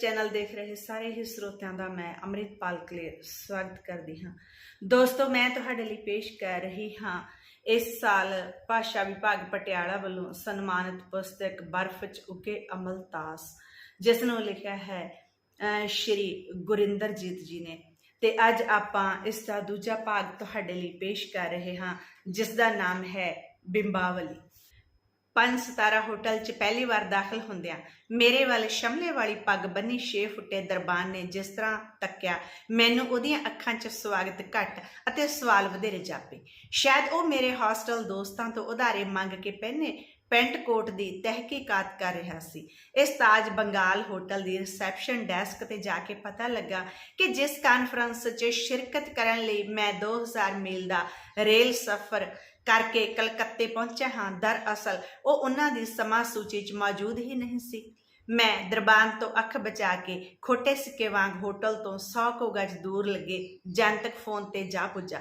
Channel ਦੇਖ ਰਹੇ ਸਾਰੇ ਹੀ ਸਰੋਤਿਆਂ ਦਾ ਮੈਂ ਅੰਮ੍ਰਿਤਪਾਲ ਕਲੇਰ ਸਵਾਗਤ ਕਰਦੀ ਹਾਂ। ਦੋਸਤੋ, ਮੈਂ ਤੁਹਾਡੇ ਲਈ ਪੇਸ਼ ਕਰ ਰਹੀ ਹਾਂ ਇਸ ਸਾਲ ਭਾਸ਼ਾ ਵਿਭਾਗ ਪਟਿਆਲਾ ਵੱਲੋਂ ਸਨਮਾਨਿਤ ਪੁਸਤਕ ਬਰਫ਼ ਚ ਉਕੇ ਅਮਲਤਾਸ ਜਿਸ ਨੂੰ ਲਿਖਿਆ ਹੈ ਸ਼੍ਰੀ ਗੁਰਿੰਦਰਜੀਤ ਜੀ ਨੇ। ਤੇ ਅੱਜ ਆਪਾਂ ਇਸ ਦਾ ਦੂਜਾ ਭਾਗ ਤੁਹਾਡੇ ਲਈ ਪੇਸ਼ ਕਰ ਰਹੇ ਹਾਂ, ਜਿਸ ਦਾ ਨਾਮ ਹੈ ਬਿੰਬਾਵਲੀ। ਪੰਜ ਸਤਾਰਾ ਹੋਟਲ 'ਚ ਪਹਿਲੀ ਵਾਰ ਦਾਖਲ ਹੁੰਦਿਆਂ ਮੇਰੇ ਵੱਲ ਸ਼ਮਲੇ ਵਾਲੀ ਪੱਗ ਬੰਨੀ 6 ਫੁੱਟੇ ਦਰਬਾਨ ਨੇ ਜਿਸ ਤਰ੍ਹਾਂ ਤੱਕਿਆ, ਮੈਨੂੰ ਉਹਦੀਆਂ ਅੱਖਾਂ 'ਚ ਸਵਾਗਤ ਘੱਟ ਅਤੇ ਸਵਾਲ ਵਧੇਰੇ ਜਾਪੇ। ਸ਼ਾਇਦ ਉਹ ਮੇਰੇ ਹਾਸਟਲ ਦੋਸਤਾਂ ਤੋਂ ਉਧਾਰੇ ਮੰਗ ਕੇ ਪਹਿਨੇ ਪੈਂਟ ਕੋਟ ਦੀ ਤਹਿਕੀਕਾਤ ਕਰ ਰਿਹਾ ਸੀ। ਇਸ ਤਾਜ ਬੰਗਾਲ ਹੋਟਲ ਦੀ ਰਿਸੈਪਸ਼ਨ ਡੈਸਕ ਤੇ ਜਾ ਕੇ ਪਤਾ ਲੱਗਾ ਕਿ ਜਿਸ ਕਾਨਫਰੰਸ 'ਚ ਸ਼ਿਰਕਤ ਕਰਨ ਲਈ ਮੈਂ 2000 ਮੀਲ ਦਾ ਰੇਲ ਸਫ਼ਰ ਕਰਕੇ ਕਲਕੱਤੇ ਪਹੁੰਚਿਆ ਹਾਂ। ਦਰਅਸਲ ਉਹ ਉਹਨਾਂ ਦੀ ਸਮਾਂ ਸੂਚੀ 'ਚ ਮੌਜੂਦ ਹੀ ਨਹੀਂ ਸੀ। ਮੈਂ ਦਰਬਾਨ ਤੋਂ ਅੱਖ ਬਚਾ ਕੇ ਖੋਟੇ ਸਿੱਕੇ ਵਾਂਗ ਹੋਟਲ ਤੋਂ 100 ਕੋ ਗਜ ਦੂਰ ਲੱਗੇ ਜਨਤਕ ਫੋਨ ਤੇ ਜਾ ਪੁੱਜਾ।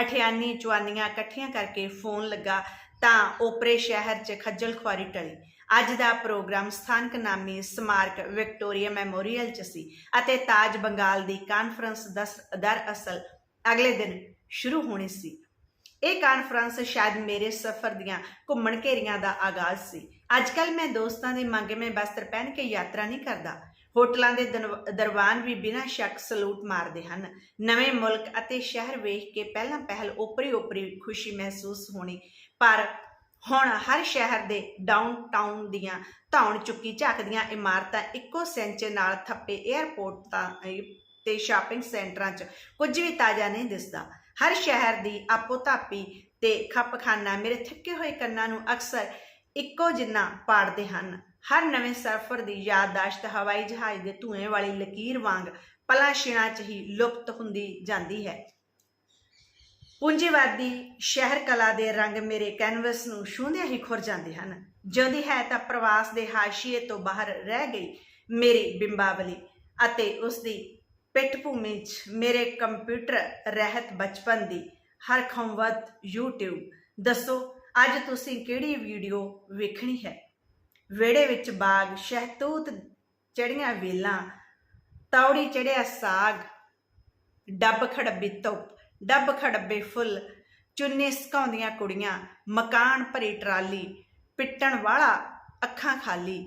ਅਠਿਆਨੀ ਚੁਆਨੀਆਂ ਇਕੱਠੀਆਂ ਕਰਕੇ ਫੋਨ ਲੱਗਾ ਤਾਂ ਓਪਰੇ ਸ਼ਹਿਰ 'ਚ ਖੱਜਲ ਖੁਆਰੀ ਟਲੀ। ਅੱਜ ਦਾ ਪ੍ਰੋਗਰਾਮ ਸਥਾਨਕ ਨਾਮੀ ਸਮਾਰਕ ਵਿਕਟੋਰੀਆ ਮੈਮੋਰੀਅਲ 'ਚ ਸੀ ਅਤੇ ਤਾਜ ਬੰਗਾਲ ਦੀ ਕਾਨਫਰੰਸ ਦਸ, ਦਰਅਸਲ ਅਗਲੇ ਦਿਨ ਸ਼ੁਰੂ ਹੋਣੀ ਸੀ। ਇਹ ਕਾਨਫਰੰਸ ਸ਼ਾਇਦ ਮੇਰੇ ਸਫ਼ਰ ਦੀਆਂ ਘੁੰਮਣ ਘੇਰੀਆਂ ਦਾ ਆਗਾਜ਼ ਸੀ। ਅੱਜਕੱਲ ਮੈਂ ਦੋਸਤਾਂ ਦੇ ਮੰਗਵੇਂ ਵਸਤਰ ਪਹਿਨ ਕੇ ਯਾਤਰਾ ਨਹੀਂ ਕਰਦਾ। ਹੋਟਲਾਂ ਦੇ ਦਨਵ- ਵੀ ਬਿਨਾਂ ਸ਼ੱਕ ਸਲੂਟ ਮਾਰਦੇ ਹਨ। ਨਵੇਂ ਮੁਲਕ ਅਤੇ ਸ਼ਹਿਰ ਵੇਖ ਕੇ ਪਹਿਲਾਂ ਪਹਿਲ ਉਪਰੀ ਓਪਰੀ ਖੁਸ਼ੀ ਮਹਿਸੂਸ ਹੋਣੀ। ਪਰ ਹੁਣ ਹਰ ਸ਼ਹਿਰ ਦੇ ਡਾਊਨਟਾਊਨ ਦੀਆਂ ਧੌਣ ਚੁੱਕੀ ਝਾਕਦੀਆਂ ਇਮਾਰਤਾਂ ਇੱਕੋ ਸੈਂਚੇ ਨਾਲ ਥੱਪੇ 에ਅਰਪੋਰਟਾਂ ਤੇ ਸ਼ਾਪਿੰਗ ਸੈਂਟਰਾਂ 'ਚ ਕੁਝ ਵੀ ਤਾਜ਼ਾ ਨਹੀਂ ਦਿਸਦਾ। ਹਰ ਸ਼ਹਿਰ ਦੀ ਆਪੋ ਧਾਪੀ ਤੇ ਖੱਪਖਾਨਾ, ਮੇਰੇ ਥੱਕੇ ਹੋਏ ਕੰਨਾਂ ਨੂੰ ਅਕਸਰ ਇੱਕੋ ਜਿੰਨਾ ਪਾੜਦੇ ਹਨ। ਹਰ ਨਵੇਂ ਸਫ਼ਰ ਦੀ ਯਾਦਦਾਸ਼ਤ ਹਵਾਈ ਜਹਾਜ਼ ਦੇ ਧੂਏ ਵਾਲੀ ਲਕੀਰ ਵਾਂਗ ਪਲਾਂ ਛਿਣਾਂ 'ਚ ਹੀ ਲੁਪਤ ਹੁੰਦੀ ਜਾਂਦੀ ਹੈ। ਪੂੰਜੀਵਾਦੀ ਸ਼ਹਿਰ ਕਲਾ ਦੇ ਰੰਗ ਮੇਰੇ ਕੈਨਵਸ ਨੂੰ ਛੂੰਹਦਿਆਂ ਹੀ ਖੁਰ ਜਾਂਦੇ ਹਨ। ਜਦੀ ਹੈ ਤਾਂ ਪ੍ਰਵਾਸ ਦੇ ਹਾਸ਼ੀਏ ਤੋਂ ਬਾਹਰ ਰਹਿ ਗਈ ਮੇਰੀ ਬਿੰਬਾਵਲੀ ਅਤੇ ਉਸ ਦੀ ਪਿੱਠ ਭੂਮੀ 'ਚ ਮੇਰੇ ਕੰਪਿਊਟਰ ਰਹਿਤ ਬਚਪਨ ਦੀ ਹਰ ਖੰਵਤ YouTube ਦੱਸੋ, ਅੱਜ ਤੁਸੀਂ ਕਿਹੜੀ ਵੀਡੀਓ ਵੇਖਣੀ ਹੈ? ਵਿਹੜੇ ਵਿੱਚ ਬਾਗ, ਸ਼ਹਿਤੂਤ ਚੜੀਆਂ ਵੇਲਾਂ, ਤੌੜੀ ਚੜਿਆ ਸਾਗ ਡੱਬ ਖੜੱਬੀ ਧੁੱਪ ਡੱਬ ਖੜੱਬੇ ਫੁੱਲ ਚੁੰਨੇ ਸਕਾਉਂਦੀਆਂ ਕੁੜੀਆਂ, ਮਕਾਨ ਭਰੀ ਟਰਾਲੀ, ਪਿੱਟਣ ਵਾਲਾ ਅੱਖਾਂ ਖਾਲੀ।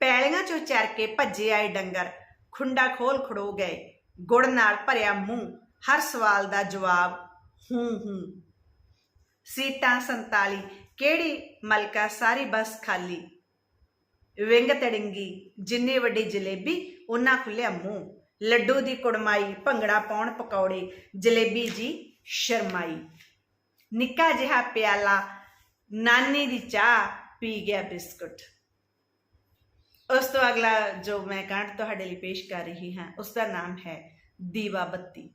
ਪੈਲੀਆਂ ਚੋਂ ਚਰ ਕੇ ਭੱਜੇ ਆਏ ਡੰਗਰ ਖੁੰਡਾ ਖੋਲ ਖੜੋ ਗਏ। ਗੁੜ ਨਾਲ ਭਰਿਆ ਮੂੰਹ। ਹਰ ਸਵਾਲ ਦਾ ਜਵਾਬ ਹੂੰ ਹੂੰ। ਸੀਟਾਂ 47 ਕਿਹੜੀ ਮਲਕਾ ਸਾਰੀ ਬਸ ਖਾਲੀ? ਵਿੰਗ ਤੜਿੰਗੀ। ਜਿੰਨੀ ਵੱਡੀ ਜਲੇਬੀ ਉਹਨਾਂ ਖੁੱਲਿਆ ਮੂੰਹ। ਲੱਡੂ ਦੀ ਕੁੜਮਾਈ, ਭੰਗੜਾ ਪਾਉਣ ਪਕੌੜੇ। ਜਲੇਬੀ ਜੀ, ਸ਼ਰਮਾਈ। ਨਿੱਕਾ ਜਿਹਾ ਪਿਆਲਾ। ਨਾਨੀ ਦੀ ਚਾਹ ਪੀ ਗਿਆ ਬਿਸਕੁਟ। ਉਸ ਤੋਂ ਅਗਲਾ ਜੋ ਮੈਂ ਕਾਂਡ ਤੁਹਾਡੇ ਲਈ ਪੇਸ਼ ਕਰ ਰਹੀ ਹਾਂ, ਉਸ ਦਾ ਨਾਮ ਹੈ ਦੀਵਾ ਬੱਤੀ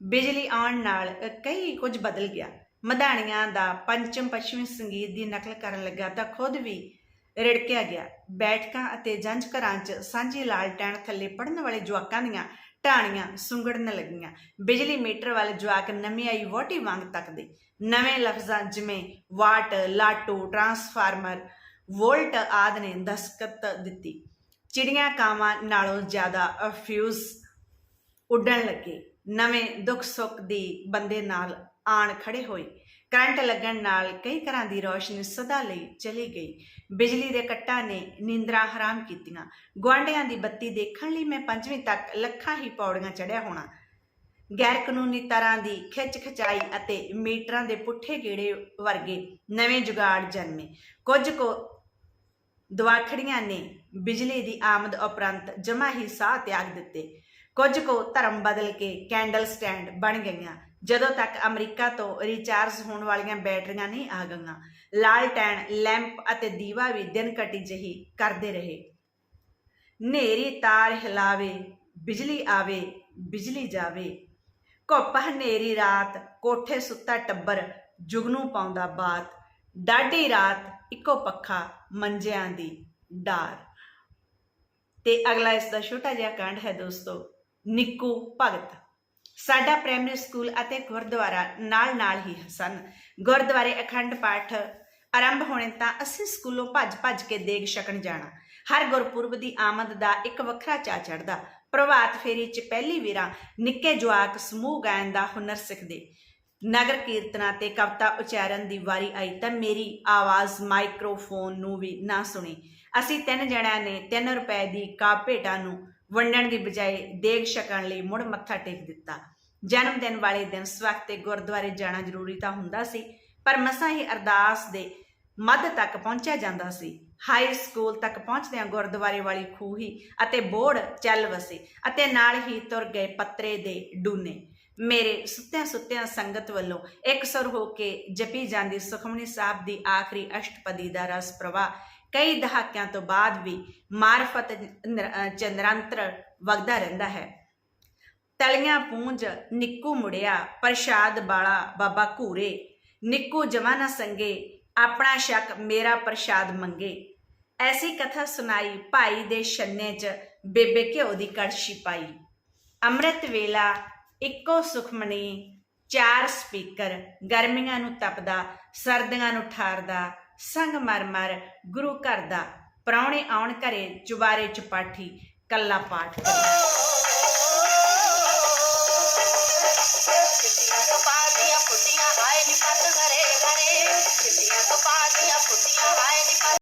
ਬਿਜਲੀ ਆਉਣ ਨਾਲ ਕਈ ਕੁਝ ਬਦਲ ਗਿਆ। ਮਧਾਣੀਆਂ ਦਾ ਪੰਚਮ ਪੱਛਮੀ ਸੰਗੀਤ ਦੀ ਨਕਲ ਕਰਨ ਲੱਗਾ ਤਾਂ ਖੁਦ ਵੀ ਰਿੜਕਿਆ ਗਿਆ। ਬੈਠਕਾਂ ਅਤੇ ਜੰਝ ਘਰਾਂ 'ਚ ਸਾਂਝੀ ਲਾਲਟੈਣ ਥੱਲੇ ਪੜਨ ਵਾਲੇ ਜਵਾਕਾਂ ਦੀਆਂ ਢਾਣੀਆਂ ਸੁੰਗੜਨ ਲੱਗੀਆਂ। ਬਿਜਲੀ ਮੀਟਰ ਵਾਲੇ ਜਵਾਕ ਨਵੀਂ ਆਈ ਵੋਟੀ ਵਾਂਗ ਤੱਕਦੇ। ਨਵੇਂ ਲਫ਼ਜ਼ਾਂ ਜਿਵੇਂ ਵਾਟ, ਲਾਟੂ, ਟਰਾਂਸਫਾਰਮਰ ਵੋਲਟ ਆਦਿ ਨੇ ਦਸਕਤ ਦਿੱਤੀ। ਚਿੜੀਆਂ ਕਾਵਾਂ ਨਾਲੋਂ ਜ਼ਿਆਦਾ ਅਫਿਊਜ਼ ਉੱਡਣ ਲੱਗੇ। ਨਵੇਂ ਦੁੱਖ ਸੁੱਖ ਦੀ ਬੰਦੇ ਨਾਲ ਆਣ ਖੜੇ ਹੋਏ। ਕਰੰਟ ਲੱਗਣ ਨਾਲ ਕਈ ਘਰਾਂ ਦੀ ਰੋਸ਼ਨੀ ਸਦਾ ਲਈ ਚਲੀ ਗਈ। ਬਿਜਲੀ ਦੇ ਕੱਟਾਂ ਨੇ ਨੀਂਦਰਾਂ ਹਰਾਮ ਕੀਤੀਆਂ। ਗੁਆਂਢੀਆਂ ਦੀ ਬੱਤੀ ਦੇਖਣ ਲਈ ਮੈਂ ਪੰਜਵੀਂ ਤੱਕ ਲੱਖਾਂ ਹੀ ਪੌੜੀਆਂ ਚੜਿਆ ਹੋਣਾ। ਗੈਰ ਕਾਨੂੰਨੀ ਤਰ੍ਹਾਂ ਦੀ ਖਿੱਚ ਖਚਾਈ ਅਤੇ ਮੀਟਰਾਂ ਦੇ ਪੁੱਠੇ ਗੇੜੇ ਵਰਗੇ ਨਵੇਂ ਜੁਗਾੜ ਜਨਮੇ। ਕੁਝ ਕੋ ਦਵਾਖੜੀਆਂ ਨੇ ਬਿਜਲੀ ਦੀ ਆਮਦ ਉਪਰੰਤ ਜਮਾ ਹੀ ਸਾਹ ਤਿਆਗ ਦਿੱਤੇ। ਕੁਝ ਕੋ ਧਰਮ ਬਦਲ ਕੇ ਕੈਂਡਲ ਸਟੈਂਡ ਬਣ ਗਈਆਂ, ਜਦੋਂ ਤੱਕ ਅਮਰੀਕਾ ਤੋਂ ਰੀਚਾਰਜ ਹੋਣ ਵਾਲੀਆਂ ਬੈਟਰੀਆਂ ਨਹੀਂ ਆ ਗਈਆਂ। ਲਾਲਟੈਨ ਲੈਂਪ ਅਤੇ ਦੀਵਾ ਵੀ ਦਿਨ ਕਟੀ ਜਹੀ ਕਰਦੇ ਰਹੇ। ਨੇਰੀ ਤਾਰ ਹਿਲਾਵੇ, ਬਿਜਲੀ ਆਵੇ, ਬਿਜਲੀ ਜਾਵੇ। ਘੁੱਪ ਹਨੇਰੀ ਰਾਤ ਕੋਠੇ ਸੁੱਤਾ ਟੱਬਰ ਜੁਗਨੂ ਪਾਉਂਦਾ ਬਾਤ। ਡਾਢੀ ਰਾਤ ਇੱਕੋ ਪੱਖਾ ਮੰਜਿਆਂ ਦੀ ਡਾਰ। ਤੇ ਅਗਲਾ ਇਸ ਦਾ ਛੋਟਾ ਜਿਹਾ ਕਾਂਡ ਹੈ ਦੋਸਤੋ, ਨਿੱਕੂ ਭਗਤ। ਸਾਡਾ ਪ੍ਰਾਇਮਰੀ ਸਕੂਲ ਅਤੇ ਗੁਰਦੁਆਰਾ ਨਾਲ-ਨਾਲ ਹੀ ਸਨ। ਗੁਰਦੁਆਰੇ ਅਖੰਡ ਪਾਠ ਆਰੰਭ ਹੋਣੇ ਤਾਂ ਅਸੀਂ ਸਕੂਲੋਂ ਭੱਜ-ਭੱਜ ਕੇ ਦੇਗ ਛਕਣ ਜਾਣਾ। ਹਰ ਗੁਰਪੁਰਬ ਦੀ ਆਮਦ ਦਾ ਇੱਕ ਵੱਖਰਾ ਚਾ ਚੜਦਾ ਪ੍ਰਭਾਤ ਫੇਰੀ 'ਚ ਪਹਿਲੀ ਵੇਰਾ ਨਿੱਕੇ ਜਵਾਕ ਸਮੂਹ ਗਾਇਨ ਦਾ ਹੁਨਰ ਸਿੱਖਦੇ। ਨਗਰ ਕੀਰਤਨਾਂ ਤੇ ਕਵਿਤਾ ਉਚਾਰਨ ਦੀ ਵਾਰੀ ਆਈ ਤਾਂ ਮੇਰੀ ਆਵਾਜ਼ ਮਾਈਕਰੋਫੋਨ ਨੂੰ ਵੀ ਨਾ ਸੁਣੀ। ਅਸੀਂ ਤਿੰਨ ਜਣਿਆਂ ਨੇ 3 ਰੁਪਏ ਦੀ ਕਾਪ ਭੇਟਾਂ ਨੂੰ ਵੰਡਣ ਦੀ ਬਜਾਏ ਦੇਖ ਛਕਣ ਲਈ ਮੁੜ ਮੱਥਾ ਟੇਕ ਦਿੱਤਾ। ਜਨਮ ਦਿਨ ਵਾਲੇ ਦਿਨ ਸਵਖਤ ਤੇ ਗੁਰਦੁਆਰੇ ਜਾਣਾ ਜ਼ਰੂਰੀ ਤਾਂ ਹੁੰਦਾ ਸੀ, ਪਰ ਮਸਾਂ ਹੀ ਅਰਦਾਸ ਦੇ ਮੱਧ ਤੱਕ ਪਹੁੰਚਿਆ ਜਾਂਦਾ ਸੀ। ਹਾਈ ਸਕੂਲ ਤੱਕ ਪਹੁੰਚਦਿਆਂ ਗੁਰਦੁਆਰੇ ਵਾਲੀ ਖੂਹੀ ਅਤੇ ਬੋੜ ਚੱਲ ਵਸੇ ਅਤੇ ਨਾਲ ਹੀ ਤੁਰ ਗਏ ਪੱਤਰੇ ਦੇ ਡੂਨੇ। ਮੇਰੇ ਸੁੱਤਿਆਂ ਸੁੱਤਿਆਂ ਸੰਗਤ ਵੱਲੋਂ ਇੱਕ ਸੁਰ ਹੋ ਕੇ ਜਪੀ ਜਾਂਦੀ ਸੁਖਮਨੀ ਸਾਹਿਬ ਦੀ ਆਖਰੀ ਅਸ਼ਟਪਦੀ ਦਾ ਰਸ ਪ੍ਰਵਾਹ। ਕਈ ਦਹਾਕਿਆਂ ਤੋਂ ਬਾਅਦ ਵੀ ਮਾਰਫਤ ਨਿਰ- ਅਹ ਵਗਦਾ ਰਹਿੰਦਾ ਹੈ। ਤਲੀਆਂ ਪੂੰਝ ਨਿੱਕੂ ਮੁੜਿਆ, ਪ੍ਰਸ਼ਾਦ ਬਾਲਾ ਬਾਬਾ ਘੂਰੇ। ਨਿੱਕੂ ਜਵਾਨਾ ਸੰਗੇ, ਆਪਣਾ ਸ਼ੱਕ ਮੇਰਾ ਪ੍ਰਸ਼ਾਦ ਮੰਗੇ। ਐਸੀ ਕਥਾ ਸੁਣਾਈ ਭਾਈ ਦੇ ਛੰਨੇ 'ਚ ਬੇਬੇ ਘਿਓ ਦੀ ਕੜਛੀ ਪਾਈ। ਅੰਮ੍ਰਿਤ ਵੇਲਾ ਇੱਕੋ ਸੁਖਮਣੀ, ਚਾਰ ਸਪੀਕਰ, ਗਰਮੀਆਂ ਨੂੰ ਤਪਦਾ, ਸਰਦੀਆਂ ਨੂੰ ਠਾਰਦਾ, ਸੰਗ ਮਰ ਮਰ, ਗੁਰੂ ਘਰ ਦਾ, ਪ੍ਰਾਹੁਣੇ ਆਉਣ ਘਰੇ ਚੁਬਾਰੇ ਚੁਪਾਠੀ ਕੱਲਾ ਪਾਠ ਕਰਦਾ।